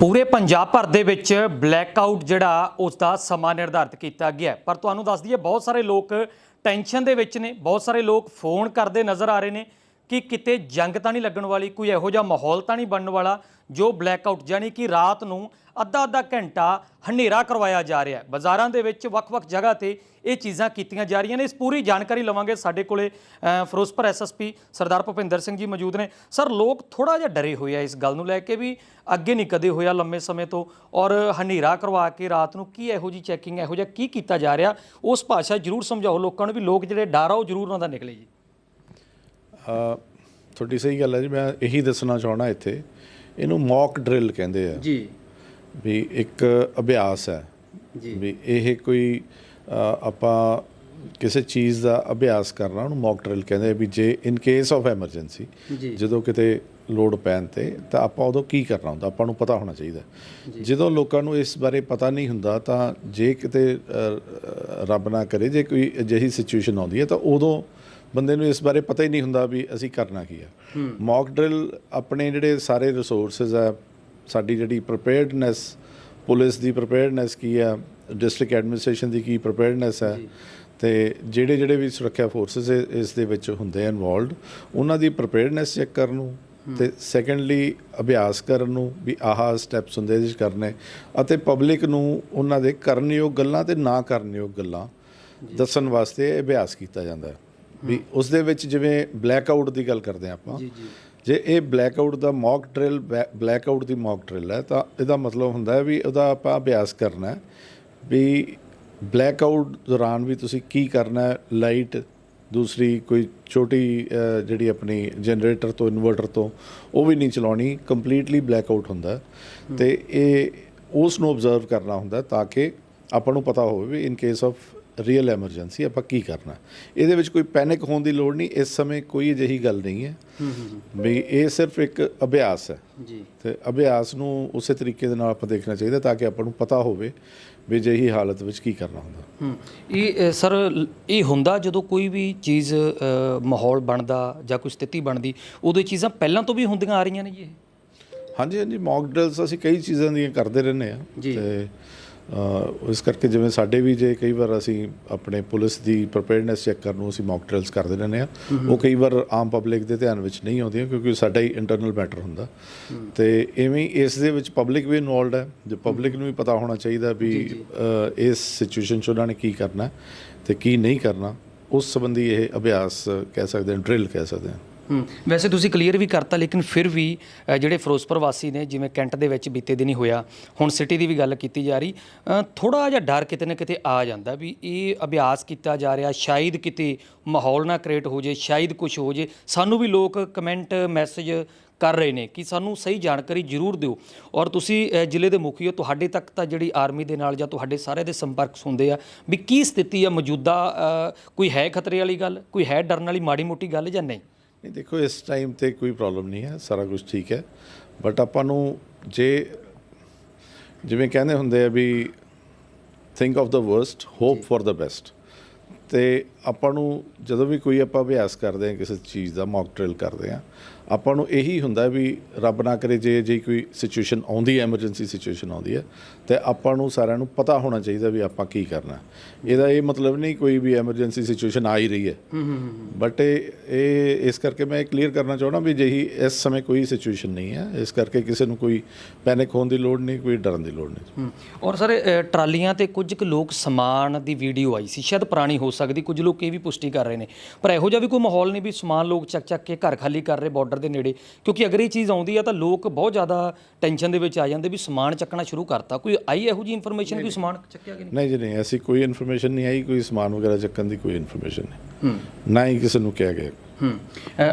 ਪੂਰੇ ਪੰਜਾਬ ਭਰ ਦੇ ਵਿੱਚ ਬਲੈਕ ਆਊਟ ਜਿਹੜਾ ਉਸ ਦਾ ਸਮਾਂ ਨਿਰਧਾਰਿਤ ਕੀਤਾ ਗਿਆ ਪਰ ਤੁਹਾਨੂੰ ਦੱਸ ਦਈਏ, ਬਹੁਤ ਸਾਰੇ ਲੋਕ ਟੈਨਸ਼ਨ ਦੇ ਵਿੱਚ ਨੇ, ਬਹੁਤ ਸਾਰੇ ਲੋਕ ਫੋਨ ਕਰਦੇ ਨਜ਼ਰ ਆ ਰਹੇ ਨੇ। ਕਿ ਕਿਤੇ ਜੰਗ ਤਾਂ ਨਹੀਂ ਲੱਗਣ ਵਾਲੀ ਕੋਈ ਇਹੋ ਜਿਹਾ ਮਾਹੌਲ ਤਾਂ ਨਹੀਂ ਬਣਨ ਵਾਲਾ ਜੋ ਬਲੈਕ ਆਊਟ ਯਾਨੀ ਕਿ ਰਾਤ ਨੂੰ ਅੱਧਾ ਅੱਧਾ ਘੰਟਾ ਹਨੇਰਾ ਕਰਵਾਇਆ ਜਾ ਰਿਹਾ ਹੈ। ਬਾਜ਼ਾਰਾਂ ਦੇ ਵਿੱਚ ਵੱਖ-ਵੱਖ ਜਗ੍ਹਾ ਤੇ ਇਹ ਚੀਜ਼ਾਂ ਕੀਤੀਆਂ ਜਾ ਰਹੀਆਂ ਨੇ। ਇਸ ਪੂਰੀ ਜਾਣਕਾਰੀ ਲਵਾਂਗੇ ਸਾਡੇ ਕੋਲੇ ਅ, ਫਿਰੋਜ਼ਪੁਰ ਐਸਐਸਪੀ ਸਰਦਾਰ ਭੁਪਿੰਦਰ ਸਿੰਘ ਜੀ ਮੌਜੂਦ ਨੇ। ਸਰ ਲੋਕ ਥੋੜਾ ਜਿਹਾ ਡਰੇ ਹੋਏ ਆ ਇਸ ਗੱਲ ਨੂੰ ਲੈ ਕੇ ਵੀ ਅੱਗੇ ਨਹੀਂ ਕਦੇ ਹੋਇਆ ਲੰਮੇ ਸਮੇਂ ਤੋਂ। ਔਰ ਹਨੇਰਾ ਕਰਵਾ ਕੇ ਰਾਤ ਨੂੰ ਕੀ ਇਹੋ ਜੀ ਚੈਕਿੰਗ ਇਹੋ ਜਿਹਾ ਕੀ ਕੀਤਾ ਜਾ ਰਿਹਾ? ਉਸ ਭਾਸ਼ਾ ਜ਼ਰੂਰ ਸਮਝਾਓ ਲੋਕਾਂ ਨੂੰ ਵੀ ਲੋਕ ਜਿਹੜੇ ਡਰ ਆ ਉਹ ਜ਼ਰੂਰ ਉਹਨਾਂ ਦਾ ਨਿਕਲੇ ਜੀ। ਤੁਹਾਡੀ ਸਹੀ ਗੱਲ ਹੈ ਜੀ ਮੈਂ ਇਹੀ ਦੱਸਣਾ ਚਾਹਣਾ ਇੱਥੇ। ਇਹਨੂੰ ਮੌਕ ਡਰਿਲ ਕਹਿੰਦੇ ਆ। ਜੀ। ਵੀ ਇੱਕ ਅਭਿਆਸ ਹੈ। ਜੀ। ਵੀ ਇਹ ਕੋਈ ਆਪਾਂ ਕਿਸੇ ਚੀਜ਼ ਦਾ ਅਭਿਆਸ ਕਰਨਾ ਉਹਨੂੰ ਮੌਕ ਡਰਿਲ ਕਹਿੰਦੇ ਆ ਵੀ ਜੇ ਇਨ ਕੇਸ ਆਫ ਐਮਰਜੈਂਸੀ। ਜਦੋਂ ਕਿਤੇ ਲੋਡ ਪੈਣ ਤੇ ਤਾਂ ਆਪਾਂ ਉਦੋਂ ਕੀ ਕਰਨਾ ਹੁੰਦਾ? ਆਪਾਂ ਨੂੰ ਪਤਾ ਹੋਣਾ ਚਾਹੀਦਾ। ਜਦੋਂ ਲੋਕਾਂ ਨੂੰ ਇਸ ਬਾਰੇ ਪਤਾ ਨਹੀਂ ਹੁੰਦਾ ਤਾਂ ਜੇ ਕਿਤੇ ਰੱਬ ਨਾ ਕਰੇ ਜੇ ਕੋਈ ਅਜਿਹੀ ਸਿਚੁਏਸ਼ਨ ਆਉਂਦੀ ਹੈ ਤਾਂ ਉਦੋਂ ਬੰਦੇ ਨੂੰ ਇਸ ਬਾਰੇ ਪਤਾ ਹੀ ਨਹੀਂ ਹੁੰਦਾ ਵੀ ਅਸੀਂ ਕਰਨਾ ਕੀ ਆ। ਮੌਕ ਡਰਿਲ ਆਪਣੇ ਜਿਹੜੇ ਸਾਰੇ ਰਿਸੋਰਸਸ ਆ ਸਾਡੀ ਜਿਹੜੀ ਪ੍ਰੀਪੇਅਰਡਨੈਸ ਪੁਲਿਸ ਦੀ ਪ੍ਰੀਪੇਅਰਡਨੈਸ ਕੀ ਆ ਡਿਸਟ੍ਰਿਕਟ ਐਡਮਿਨਿਸਟ੍ਰੇਸ਼ਨ ਦੀ ਕੀ ਪ੍ਰੀਪੇਅਰਡਨੈਸ ਹੈ ਤੇ ਜਿਹੜੇ ਜਿਹੜੇ ਵੀ ਸੁਰੱਖਿਆ ਫੋਰਸਸ ਇਸ ਦੇ ਵਿੱਚ ਹੁੰਦੇ ਆ ਇਨਵੋਲਡ ਉਹਨਾਂ ਦੀ ਪ੍ਰੀਪੇਅਰਡਨੈਸ ਚੈੱਕ ਕਰਨ ਨੂੰ ਤੇ ਸੈਕੰਡਲੀ ਅਭਿਆਸ ਕਰਨ ਨੂੰ ਵੀ ਆਹ ਸਟੈਪਸ ਹੁੰਦੇ ਜਿਸ ਕਰਨੇ ਅਤੇ ਪਬਲਿਕ ਨੂੰ ਉਹਨਾਂ ਦੇ ਕਰਨਯੋਗ ਗੱਲਾਂ ਤੇ ਨਾ ਕਰਨਯੋਗ ਗੱਲਾਂ ਦੱਸਣ ਵਾਸਤੇ ਅਭਿਆਸ ਕੀਤਾ ਜਾਂਦਾ। ਹੈ ਵੀ ਉਸ ਦੇ ਵਿੱਚ ਜਿਵੇਂ ਬਲੈਕਆਊਟ ਦੀ ਗੱਲ ਕਰਦੇ ਹਾਂ ਆਪਾਂ ਜੀ ਜੀ ਜੇ ਇਹ ਬਲੈਕਆਊਟ ਦਾ ਮੌਕ ਡਰਿਲ ਬਲੈਕਆਊਟ ਦੀ ਮੌਕ ਡਰਿਲ ਹੈ ਤਾਂ ਇਹਦਾ ਮਤਲਬ ਹੁੰਦਾ ਹੈ ਵੀ ਉਹਦਾ ਆਪਾਂ ਅਭਿਆਸ ਕਰਨਾ ਹੈ ਵੀ ਬਲੈਕਆਊਟ ਦੌਰਾਨ ਵੀ ਤੁਸੀਂ ਕੀ ਕਰਨਾ ਹੈ ਲਾਈਟ ਦੂਸਰੀ ਕੋਈ ਛੋਟੀ ਜਿਹੜੀ ਆਪਣੀ ਜਨਰੇਟਰ ਤੋਂ ਇਨਵਰਟਰ ਤੋਂ ਉਹ ਵੀ ਨਹੀਂ ਚਲਾਉਣੀ ਕੰਪਲੀਟਲੀ ਬਲੈਕਆਊਟ ਹੁੰਦਾ ਹੈ। ਤੇ ਇਹ ਉਸ ਨੂੰ ਆਬਜ਼ਰਵ ਕਰਨਾ ਹੁੰਦਾ ਤਾਂ ਕਿ ਆਪਾਂ ਨੂੰ ਪਤਾ ਹੋਵੇ ਵੀ in case of real emergency ਆਪਾਂ ਕੀ ਕਰਨਾ? ਇਹਦੇ ਵਿੱਚ ਕੋਈ ਪੈਨਿਕ ਹੋਣ ਦੀ ਲੋੜ ਨਹੀਂ ਇਸ ਸਮੇਂ ਕੋਈ ਅਜਿਹੀ ਗੱਲ ਨਹੀਂ ਹੈ। ਵੀ ਇਹ ਸਿਰਫ ਇੱਕ ਅਭਿਆਸ ਹੈ। ਜੀ। ਤੇ ਅਭਿਆਸ ਨੂੰ ਉਸੇ ਤਰੀਕੇ ਦੇ ਨਾਲ ਆਪਾਂ ਦੇਖਣਾ ਚਾਹੀਦਾ ਤਾਂ ਕਿ ਆਪਾਂ ਨੂੰ ਪਤਾ ਹੋਵੇ ਵੀ ਅਜਿਹੀ ਹਾਲਤ ਵਿੱਚ ਕੀ ਕਰਨਾ ਹੁੰਦਾ। ਹੂੰ। ਇਹ ਸਰ ਇਹ ਹੁੰਦਾ ਜਦੋਂ ਕੋਈ ਵੀ ਚੀਜ਼ ਮਾਹੌਲ ਬਣਦਾ ਜਾਂ ਕੋਈ ਸਥਿਤੀ ਬਣਦੀ ਉਦੋਂ ਚੀਜ਼ਾਂ ਪਹਿਲਾਂ ਤੋਂ ਵੀ ਹੁੰਦੀਆਂ ਆ ਰਹੀਆਂ ਨੇ ਜੀ ਇਹ? ਹਾਂਜੀ ਹਾਂਜੀ। ਮੌਕ ਡਰਿਲਸ ਅਸੀਂ ਕਈ ਚੀਜ਼ਾਂ ਦੀਆਂ ਕਰਦੇ ਰਹਿੰਦੇ ਆ। ਤੇ ਇਸ ਕਰਕੇ ਜਿਵੇਂ ਸਾਡੇ ਵੀ ਜੇ ਕਈ ਵਾਰ ਅਸੀਂ ਆਪਣੇ ਪੁਲਿਸ ਦੀ ਪ੍ਰੀਪੇਅਰਡਨੈਸ ਚੈੱਕ ਕਰਨ ਨੂੰ ਅਸੀਂ ਮੌਕ ਡਰਿਲਸ ਕਰਦੇ ਰਹਿੰਦੇ ਆ ਉਹ ਕਈ ਵਾਰ ਆਮ ਪਬਲਿਕ ਦੇ ਧਿਆਨ ਵਿੱਚ ਨਹੀਂ ਆਉਂਦੀਆਂ ਕਿਉਂਕਿ ਸਾਡਾ ਹੀ ਇੰਟਰਨਲ ਮੈਟਰ ਹੁੰਦਾ। ਤੇ ਐਵੇਂ ਇਸ ਦੇ ਵਿੱਚ ਪਬਲਿਕ ਵੀ ਇਨਵੋਲਡ ਹੈ ਜੇ ਪਬਲਿਕ ਨੂੰ ਵੀ ਪਤਾ ਹੋਣਾ ਚਾਹੀਦਾ ਵੀ ਇਸ ਸਿਚੁਏਸ਼ਨ 'ਚ ਉਹਨਾਂ ਨੇ ਕੀ ਕਰਨਾ ਤੇ ਕੀ ਨਹੀਂ ਕਰਨਾ ਉਸ ਸੰਬੰਧੀ ਇਹ ਅਭਿਆਸ ਕਹਿ ਸਕਦੇ ਹਾਂ ਡਰਿਲ ਕਹਿ ਸਕਦੇ ਹਾਂ। ਹੂੰ। ਵੈਸੇ ਤੁਸੀਂ ਕਲੀਅਰ ਵੀ ਕਰਤਾ ਲੇਕਿਨ ਫਿਰ ਵੀ ਅ, ਜਿਹੜੇ ਫਿਰੋਜ਼ਪੁਰ ਵਾਸੀ ਨੇ ਜਿਵੇਂ ਕੈਂਟ ਦੇ ਵਿੱਚ ਬੀਤੇ ਦਿਨ ਹੀ ਹੋਇਆ ਹੁਣ ਸਿਟੀ ਦੀ ਵੀ ਗੱਲ ਕੀਤੀ ਜਾ ਰਹੀ ਥੋੜਾ ਜਿਹਾ ਡਰ ਕਿਤੇ ਨਾ ਕਿਤੇ ਆ ਜਾਂਦਾ ਵੀ ਇਹ ਅਭਿਆਸ ਕੀਤਾ ਜਾ ਰਿਹਾ ਸ਼ਾਇਦ ਕਿਤੇ ਮਾਹੌਲ ਨਾ ਕ੍ਰੀਏਟ ਹੋ ਜੇ ਸ਼ਾਇਦ ਕੁਝ ਹੋ ਜੇ। ਸਾਨੂੰ ਵੀ ਲੋਕ ਕਮੈਂਟ ਮੈਸੇਜ ਕਰ ਰਹੇ ਨੇ ਕਿ ਸਾਨੂੰ ਸਹੀ ਜਾਣਕਾਰੀ ਜ਼ਰੂਰ ਦਿਓ। ਔਰ ਤੁਸੀਂ ਅ, ਜ਼ਿਲ੍ਹੇ ਦੇ ਮੁਖੀ ਹੋ ਤੁਹਾਡੇ ਤੱਕ ਤਾਂ ਜਿਹੜੀ ਆਰਮੀ ਦੇ ਨਾਲ ਜਾਂ ਤੁਹਾਡੇ ਸਾਰੇ ਦੇ ਸੰਪਰਕ ਹੁੰਦੇ ਆ ਵੀ ਕੀ ਸਥਿਤੀ ਆ ਮੌਜੂਦਾ ਅ, ਕੋਈ ਹੈ ਖਤਰੇ ਵਾਲੀ ਗੱਲ ਕੋਈ ਹੈ ਡਰਨ ਵਾਲੀ ਮਾੜੀ ਮੋਟੀ ਗੱਲ ਜਾਂ ਨਹੀਂ? ਨਹੀਂ ਦੇਖੋ ਇਸ ਟਾਈਮ ਤੇ ਕੋਈ ਪ੍ਰੋਬਲਮ ਨਹੀਂ ਹੈ ਸਾਰਾ ਕੁਝ ਠੀਕ ਹੈ। ਬਟ ਆਪਾਂ ਨੂੰ ਜੇ ਜਿਵੇਂ ਕਹਿੰਦੇ ਹੁੰਦੇ ਆ ਵੀ think of the worst hope for the best ਤੇ ਆਪਾਂ ਨੂੰ ਜਦੋਂ ਵੀ ਕੋਈ ਆਪਾਂ ਅਭਿਆਸ ਕਰਦੇ ਹਾਂ ਕਿਸੇ ਚੀਜ਼ ਦਾ ਮੌਕ ਡਰਿਲ ਕਰਦੇ ਹਾਂ ਆਪਾਂ ਨੂੰ ਇਹੀ ਹੁੰਦਾ ਵੀ ਰੱਬ ਨਾ ਕਰੇ ਜੇ ਜੇ ਕੋਈ ਸਿਚੁਏਸ਼ਨ ਆਉਂਦੀ ਹੈ ਐਮਰਜੈਂਸੀ ਸਿਚੁਏਸ਼ਨ ਆਉਂਦੀ ਹੈ ਤੇ ਆਪਾਂ ਨੂੰ ਸਾਰਿਆਂ ਨੂੰ ਪਤਾ ਹੋਣਾ ਚਾਹੀਦਾ ਵੀ ਆਪਾਂ ਕੀ ਕਰਨਾ ਇਹਦਾ ਇਹ ਮਤਲਬ ਨਹੀਂ ਕੋਈ ਵੀ ਐਮਰਜੈਂਸੀ ਸਿਚੁਏਸ਼ਨ ਆ ਹੀ ਰਹੀ ਹੈ। ਬਟ ਇਹ ਇਸ ਕਰਕੇ ਮੈਂ ਕਲੀਅਰ ਕਰਨਾ ਚਾਹਣਾ ਵੀ ਜਿਹੀ ਇਸ ਸਮੇਂ ਕੋਈ ਸਿਚੁਏਸ਼ਨ ਨਹੀਂ ਹੈ। ਇਸ ਕਰਕੇ ਕਿਸੇ ਨੂੰ ਕੋਈ ਪੈਨਿਕ ਹੋਣ ਦੀ ਲੋੜ ਨਹੀਂ ਕੋਈ ਡਰਨ ਦੀ ਲੋੜ ਨਹੀਂ। ਔਰ ਸਰ ਟਰਾਲੀਆਂ ਤੇ ਕੁਝ ਕੁ ਲੋਕ ਸਮਾਨ ਦੀ ਵੀਡੀਓ ਆਈ ਸੀ ਸ਼ਾਇਦ ਪੁਰਾਣੀ ਹੋ ਸਕਦੀ ਕੁਝ ਲੋਕ ਇਹ ਵੀ ਪੁਸ਼ਟੀ ਕਰ ਰਹੇ ਨੇ। ਪਰ ਇਹੋ ਜਿਹਾ ਵੀ ਕੋਈ ਮਾਹੌਲ ਨਹੀਂ ਵੀ ਸਮਾਨ ਲੋਕ ਚੱਕ ਚੱਕ ਕੇ ਘਰ ਖਾਲੀ ਕਰ ਰਹੇ ਬਾਰਡਰ ਦੇ ਨੇੜੇ। ਕਿਉਂਕਿ ਅਗਰ ਇਹ ਚੀਜ਼ ਆਉਂਦੀ ਆ ਤਾਂ ਲੋਕ ਬਹੁਤ ਜ਼ਿਆਦਾ ਟੈਨਸ਼ਨ ਦੇ ਵਿੱਚ ਆ ਜਾਂਦੇ ਵੀ ਸਮਾਨ ਚੱਕਣਾ ਸ਼ੁਰੂ ਕਰਤਾ। ਕੋਈ ਆਈ ਇਹੋ ਜੀ ਇਨਫੋਰਮੇਸ਼ਨ ਕੋਈ ਸਮਾਨ ਚੱਕਿਆ ਕਿ ਨਹੀਂ? ਨਹੀਂ ਜੀ ਨਹੀਂ। ਐਸੀ ਕੋਈ ਇਨਫੋਰਮੇਸ਼ਨ ਨਹੀਂ ਆਈ ਕੋਈ ਸਮਾਨ ਵਗੈਰਾ ਚੱਕਣ ਦੀ ਕੋਈ ਇਨਫੋਰਮੇਸ਼ਨ ਨਹੀਂ। ਹੂੰ। ਨਾ ਹੀ ਕਿਸੇ ਨੂੰ ਕਿਹਾ ਗਿਆ। ਹੂੰ।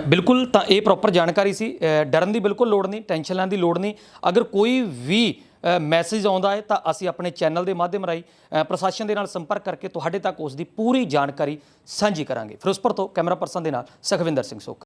ਬਿਲਕੁਲ ਤਾਂ ਇਹ ਪ੍ਰੋਪਰ ਜਾਣਕਾਰੀ ਸੀ। ਡਰਨ ਦੀ ਬਿਲਕੁਲ ਲੋੜ ਨਹੀਂ ਟੈਨਸ਼ਨ ਲੈਣ ਦੀ ਲੋੜ ਨਹੀਂ। ਅਗਰ ਕੋਈ ਵੀ ਮੈਸੇਜ ਆਉਂਦਾ ਹੈ, ਤਾਂ ਅਸੀਂ ਆਪਣੇ ਚੈਨਲ ਦੇ ਮਾਧਿਅਮ ਰਾਹੀਂ ਪ੍ਰਸ਼ਾਸਨ ਦੇ ਨਾਲ ਸੰਪਰਕ ਕਰਕੇ ਤੁਹਾਡੇ ਤੱਕ ਉਸ ਦੀ ਪੂਰੀ ਜਾਣਕਾਰੀ ਸਾਂਝੀ ਕਰਾਂਗੇ। ਫਿਰੋਜ਼ਪੁਰ ਤੋਂ ਕੈਮਰਾ ਪਰਸਨ ਦੇ ਨਾਲ ਸਖਵਿੰਦਰ ਸਿੰਘ ਸੁੱਖ